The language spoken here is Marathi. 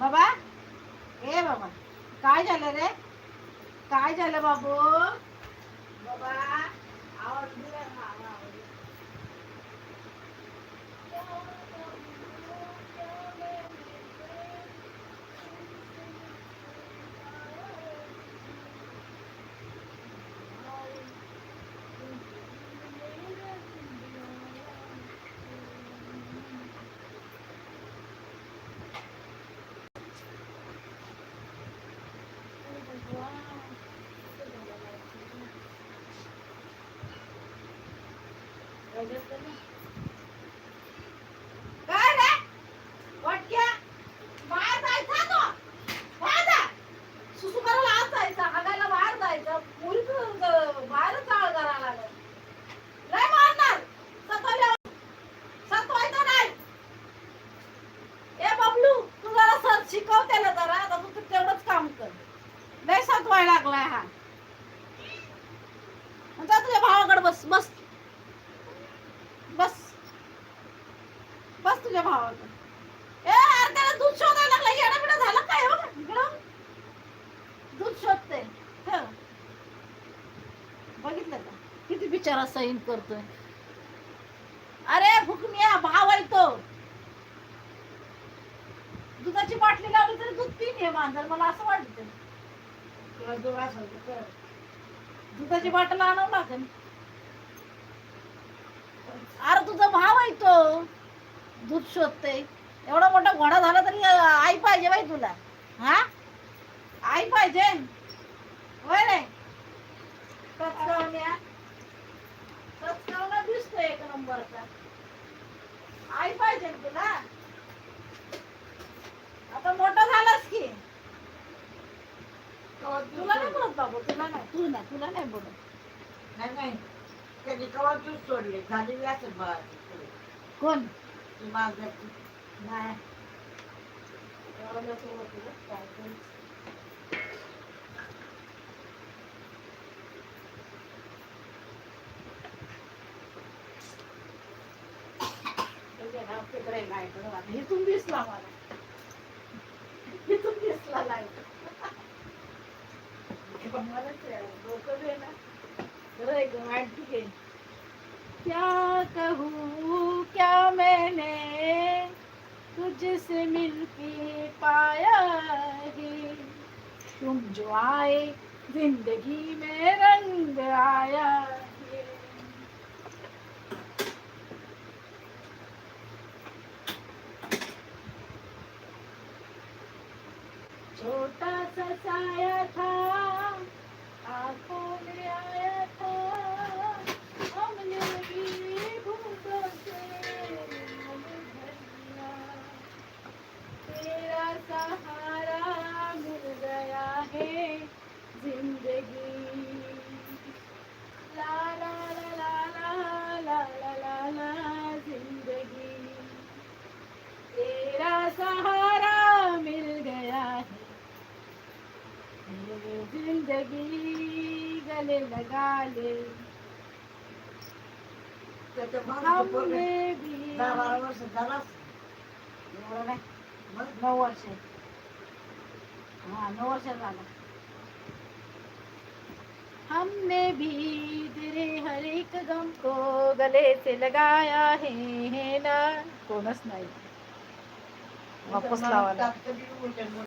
बाबा ए बाबा काय झालं रे? काय झालं बाबू? बाबा आवाज काय रे? वाटक्या? बाहेर जायचा तो? बाहेर जा. सुसू करायला आज जायचा हागायला बाहेर जायचं. मुली बाहेरच चाळ करायला लागलं. लय मारणार. सतवल्या सतवायचं नाही. ए बबलू तू जरा सर शिकव त्याला जरा. आता तू तेवढंच काम कर. लय सतवाय लागलाय हा. त्याला दूध शोधायला लागला. येडा झालं काय हो? इकडं. दूध शोधते. बघितलं का? किती बिचारा सहीन करतोय. अरे फुकनिया भाव आहे तो. दुधाची बाटली लावली तरी दूध पिन हे मांजर. मला असं वाटतं तुला असेल दुधाची बाटल आणावं लागेल. अरे तुझा भाव आहे तो. दूध शोधते. एवढा मोठा घोडा झाला तरी आई पाहिजे बाई तुला. हा? आई पाहिजे. होय रे? कचकावण्या कचकावणा दिसतोय एक नंबरचा. आई पाहिजे तुला? आता मोठा झालास की. तुला नाही? बोलत बाबू तुला नाही. तू नाही तुला नाही बोलत. नाही नाही. त्यांनी कवा दूध सोडले? झालेली असेल बा कोण? ती बाय हिथून दिसला मला. हिथून दिसला लाइट मलाच डोकं ना. रे ग वाटते क्या कहू तुझसे मिलके पाया है। तुम जो आए, ज़िंदगी में रंग आया छोटा सा साया था, आँखों में आया था। हमने भी तेरा सहारा मिल गया है जिंदगी। ला ला ला ला ला ला ला ला ला जिंदगी। तेरा सहारा मिल गया है। जिंदगी गले लगा ले। त्याचं भाऊ पोरगं हमने भी दहा बारा वर्ष झाला. असेल. एवढं नाही. नऊ वर्ष हाँ नौ वर्ष झाला. हमने भी तेरे हर एक गम को गले से लगाया है है ना? कोणच नाही. वापस लावायला. उलटं